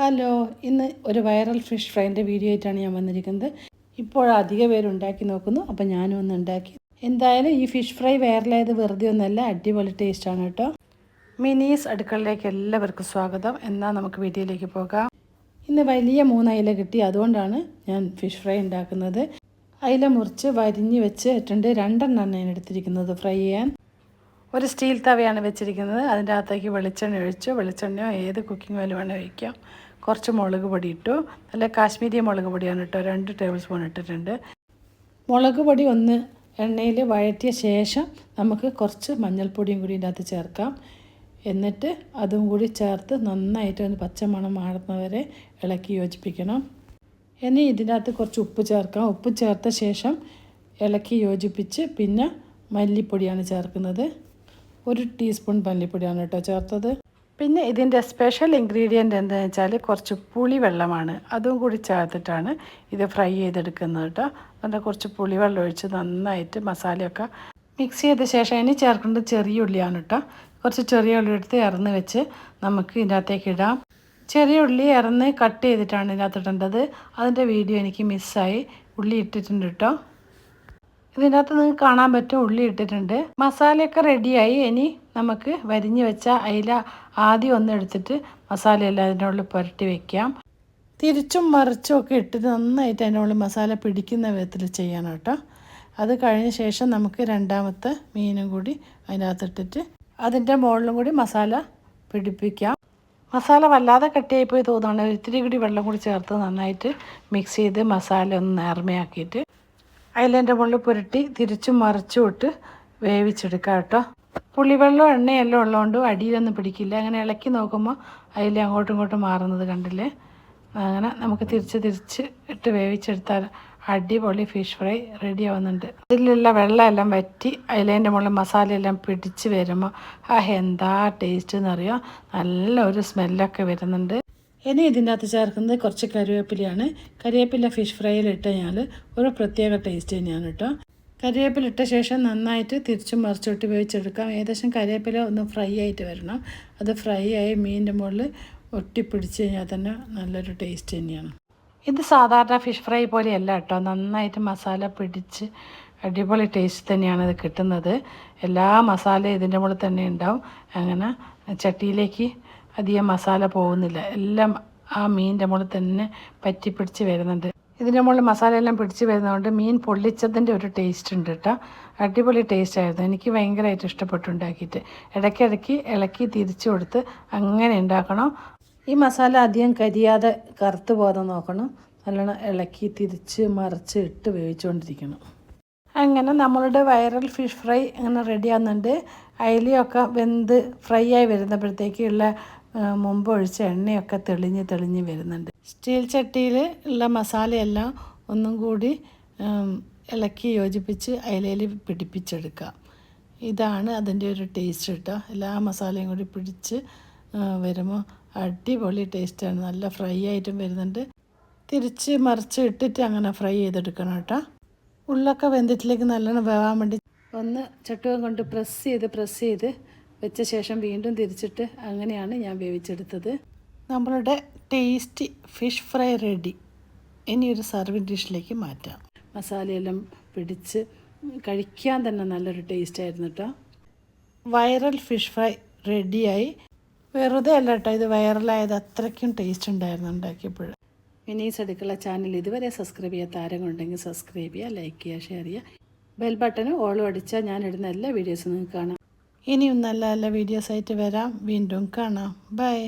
Hello ഇന്ന് ഒരു viral fish ഫ്രൈന്റെ video ആയിട്ടാണ് ഞാൻ വന്നിരിക്കുന്നത്. ഇപ്പോൾ പേര് ഉണ്ടാക്കി നോക്കുന്നു അപ്പോൾ ഞാനും ഒന്ന് ഉണ്ടാക്കി. എന്തായാലും ഈ ഫിഷ് ഫ്രൈ വൈറലായത് വെറുതെ ഒന്നല്ല അടിപൊളി ടേസ്റ്റാണ് കേട്ടോ. മിനീസ് അടുക്കളയിലേക്ക് എല്ലാവർക്കും സ്വാഗതം. എന്നാൽ നമുക്ക് വീഡിയോയിലേക്ക് പോകാം. ഇന്ന് വലിയ മൂന്ന് അയില കിട്ടി അതുകൊണ്ടാണ് ഞാൻ ഫിഷ് ഫ്രൈ ഉണ്ടാക്കുന്നത്. അയില മുറിച്ച് വരിഞ്ഞ് വെച്ച് ഇട്ടുണ്ട് രണ്ടെണ്ണമാണ് ഞാൻ എടുത്തിരിക്കുന്നത് ഫ്രൈ ചെയ്യാൻ. ഒരു സ്റ്റീൽ തവയാണ് വെച്ചിരിക്കുന്നത് അതിന്റെ അകത്തേക്ക് വെളിച്ചെണ്ണ ഒഴിച്ചു വെളിച്ചെണ്ണയോ ഏത് കുക്കിംഗ് ഓയിലും വേണേൽ ഒഴിക്കാം. കുറച്ച് മുളക് പൊടി ഇട്ടു. നല്ല കാശ്മീരി മുളക് പൊടിയാണ് ഇട്ടോ. രണ്ട് ടേബിൾ സ്പൂൺ ഇട്ടിട്ടുണ്ട്. മുളക് പൊടി ഒന്ന് എണ്ണയിൽ വഴറ്റിയ ശേഷം നമുക്ക് കുറച്ച് മഞ്ഞൾപ്പൊടിയും കൂടി ഇതിനകത്ത് ചേർക്കാം. എന്നിട്ട് അതും കൂടി ചേർത്ത് നന്നായിട്ട് ഒന്ന് പച്ചമണം മാറുന്നവരെ ഇളക്കി യോജിപ്പിക്കണം. ഇനി ഇതിനകത്ത് കുറച്ച് ഉപ്പ് ചേർക്കാം. ഉപ്പ് ചേർത്ത ശേഷം ഇളക്കി യോജിപ്പിച്ച് പിന്നെ മല്ലിപ്പൊടിയാണ് ചേർക്കുന്നത്. ഒരു ടീസ്പൂൺ മല്ലിപ്പൊടിയാണ് കേട്ടോ ചേർത്തത്. പിന്നെ ഇതിന്റെ സ്പെഷ്യൽ ഇൻഗ്രീഡിയന്റ് എന്താണെന്ന് വെച്ചാൽ കുറച്ച് പുളി വെള്ളമാണ് അതും കൂടി ചേർത്തിട്ടാണ് ഇത് ഫ്രൈ ചെയ്തെടുക്കുന്നത് കേട്ടോ. അതിന്റെ കുറച്ച് പുളിവെള്ളം ഒഴിച്ച് നന്നായിട്ട് മസാലയൊക്കെ മിക്സ് ചെയ്ത ശേഷം ഇനി ചേർക്കേണ്ടത് ചെറിയ ഉള്ളിയാണ് കേട്ടോ. കുറച്ച് ചെറിയ ഉള്ളി എടുത്ത് ഇറന്ന് വെച്ച് നമുക്ക് ഇതിനകത്തേക്ക് ഇടാം. ചെറിയ ഉള്ളി ഇറന്ന് കട്ട് ചെയ്തിട്ടാണ് ഇതിനകത്ത് ഇടേണ്ടത്. അതിന്റെ വീഡിയോ എനിക്ക് മിസ്സായി ഉള്ളി ഇട്ടിട്ടുണ്ട് കേട്ടോ. ഇതിനകത്ത് നിങ്ങൾക്ക് കാണാൻ പറ്റും ഉള്ളി ഇട്ടിട്ടുണ്ട്. മസാലയൊക്കെ റെഡിയായി ഇനി നമുക്ക് വരിഞ്ഞ് വെച്ച അയില ആദ്യം ഒന്ന് എടുത്തിട്ട് മസാലയെല്ലാം അതിന്റെ ഉള്ളിൽ പുരട്ടി വെക്കാം. തിരിച്ചും മറിച്ചും ഒക്കെ ഇട്ടിട്ട് നന്നായിട്ട് അതിന്റെ ഉള്ളിൽ മസാല പിടിക്കുന്ന വിധത്തിൽ ചെയ്യണം കേട്ടോ. അത് കഴിഞ്ഞ ശേഷം നമുക്ക് രണ്ടാമത്തെ മീനും കൂടി അതിനകത്തിട്ടിട്ട് അതിന്റെ മുകളിലും കൂടി മസാല പിടിപ്പിക്കാം. മസാല വല്ലാതെ കട്ടിയായിപ്പോയി തോന്നുകയാണ് ഇത്തിരി കൂടി വെള്ളം കൂടി ചേർത്ത് നന്നായിട്ട് മിക്സ് ചെയ്ത് മസാല ഒന്ന് നേർമയാക്കിയിട്ട്. അതിലെന്റെ മുകളിൽ പുരട്ടി തിരിച്ചും മറിച്ചും ഇട്ട് വേവിച്ചെടുക്കാം കേട്ടോ. പുളിവെള്ളം എണ്ണയെല്ലാം ഉള്ളതുകൊണ്ട് അടിയിലൊന്നും പിടിക്കില്ല. അങ്ങനെ ഇളക്കി നോക്കുമ്പോൾ അതിൽ അങ്ങോട്ടും ഇങ്ങോട്ടും മാറുന്നത് കണ്ടില്ലേ? അങ്ങനെ നമുക്ക് തിരിച്ച് തിരിച്ച് ഇട്ട് വേവിച്ചെടുത്താൽ അടിപൊളി ഫിഷ് ഫ്രൈ റെഡി ആവുന്നുണ്ട്. അതിലുള്ള വെള്ളമെല്ലാം വറ്റി അതിലേന്റെ മുകളിൽ മസാലയെല്ലാം പിടിച്ച് വരുമ്പോൾ ആ എന്താ ടേസ്റ്റ് എന്നറിയാം നല്ല ഒരു സ്മെല്ലൊക്കെ വരുന്നുണ്ട്. ഇനി ഇതിന്റെ അകത്ത് ചേർക്കുന്നത് കുറച്ച് കറിവേപ്പിലയാണ് കറിവേപ്പില ഫിഷ് ഫ്രൈയിൽ ഇട്ട് കഴിഞ്ഞാൽ ഒരു പ്രത്യേക ടേസ്റ്റ് തന്നെയാണ് കേട്ടോ. കറിവേപ്പില ഇട്ട ശേഷം നന്നായിട്ട് തിരിച്ചും മറിച്ചിട്ട് വേവിച്ചെടുക്കാം. ഏകദേശം കറിവേപ്പില ഒന്ന് ഫ്രൈ ആയിട്ട് വരണം. അത് ഫ്രൈ ആയി മീനിന്റെ മുകളിൽ ഒട്ടിപ്പിടിച്ച് കഴിഞ്ഞാൽ തന്നെ നല്ലൊരു ടേസ്റ്റ് തന്നെയാണ്. ഇത് സാധാരണ ഫിഷ് ഫ്രൈ പോലെയല്ല കേട്ടോ. നന്നായിട്ട് മസാല പിടിച്ച് അടിപൊളി ടേസ്റ്റ് തന്നെയാണ് ഇത് കിട്ടുന്നത്. എല്ലാ മസാലയും ഇതിന്റെ മുകളിൽ തന്നെ ഉണ്ടാവും. അങ്ങനെ ചട്ടിയിലേക്ക് അധികം മസാല പോകുന്നില്ല. എല്ലാം ആ മീനിന്റെ മുകളിൽ തന്നെ പറ്റി പിടിച്ച് വരുന്നുണ്ട്. ഇതിന്റെ മുകളിൽ മസാല എല്ലാം പിടിച്ച് വരുന്നതുകൊണ്ട് മീൻ പൊള്ളിച്ചതിന്റെ ഒരു ടേസ്റ്റ് ഉണ്ട് കേട്ടോ അടിപൊളി ടേസ്റ്റ് ആയിരുന്നു. എനിക്ക് ഭയങ്കരമായിട്ട് ഇഷ്ടപ്പെട്ടു ഉണ്ടാക്കിയിട്ട് ഇടയ്ക്കിടയ്ക്ക് ഇളക്കി തിരിച്ചു കൊടുത്ത് അങ്ങനെ ഉണ്ടാക്കണം. ഈ മസാല അധികം കരിയാതെ കറുത്ത് പോകാതെ നോക്കണം. നല്ലോണം ഇളക്കി തിരിച്ച് മറിച്ച് ഇട്ട് വേവിച്ചുകൊണ്ടിരിക്കണം അങ്ങനെ നമ്മളുടെ വൈറൽ ഫിഷ് ഫ്രൈ അങ്ങനെ റെഡി ആകുന്നുണ്ട് അയിലയൊക്കെ വെന്ത് ഫ്രൈ ആയി വരുന്നപ്പോഴത്തേക്കുള്ള മുമ്പ് ഒഴിച്ച എണ്ണയൊക്കെ തെളിഞ്ഞ് തെളിഞ്ഞ് വരുന്നുണ്ട്. സ്റ്റീൽ ചട്ടിയിൽ ഉള്ള മസാലയെല്ലാം ഒന്നും കൂടി ഇളക്കി യോജിപ്പിച്ച് അയിലയിൽ പിടിപ്പിച്ചെടുക്കുക ഇതാണ് അതിന്റെ ഒരു ടേസ്റ്റ് കേട്ടോ എല്ലാ മസാലയും കൂടി പിടിച്ച് വരുമ്പോൾ അടിപൊളി ടേസ്റ്റാണ് നല്ല ഫ്രൈ ആയിട്ടും വരുന്നുണ്ട്. തിരിച്ച് മറിച്ച് ഇട്ടിട്ട് അങ്ങനെ ഫ്രൈ ചെയ്തെടുക്കണം കേട്ടോ. ഉള്ളൊക്കെ വെന്തിട്ടിലേക്ക് നല്ലോണം വേവാൻ വേണ്ടി ഒന്ന് ചട്ടുകം കൊണ്ട് പ്രസ് ചെയ്ത് പ്രസ് ചെയ്ത് വെച്ച ശേഷം വീണ്ടും തിരിച്ചിട്ട് അങ്ങനെയാണ് ഞാൻ വേവിച്ചെടുത്തത്. നമ്മളുടെ ടേസ്റ്റി ഫിഷ് ഫ്രൈ റെഡി ഇനി ഒരു സർവിങ് ഡിഷിലേക്ക് മാറ്റാം. മസാലയെല്ലാം പിടിച്ച് കഴിക്കാൻ തന്നെ നല്ലൊരു ടേസ്റ്റ് ആയിരുന്നു കേട്ടോ വൈറൽ ഫിഷ് ഫ്രൈ റെഡിയായി വെറുതെ അല്ല കേട്ടോ ഇത് വൈറലായത് അത്രയ്ക്കും ടേസ്റ്റ് ഉണ്ടായിരുന്നു ഉണ്ടാക്കിയപ്പോൾ വിനീസ് അടുക്കള ചാനൽ ഇതുവരെ സബ്സ്ക്രൈബ് ചെയ്യാത്ത ആരെങ്കിലും സബ്സ്ക്രൈബ് ചെയ്യുക ലൈക്ക് ചെയ്യുക ഷെയർ ചെയ്യുക. ബെൽ ബട്ടനും ഓളും അടിച്ചാൽ ഞാൻ ഇടുന്ന എല്ലാ വീഡിയോസും നിങ്ങൾക്ക് കാണാം. ഇനിയും നല്ല നല്ല വീഡിയോസായിട്ട് വരാം. വീണ്ടും കാണാം. ബൈ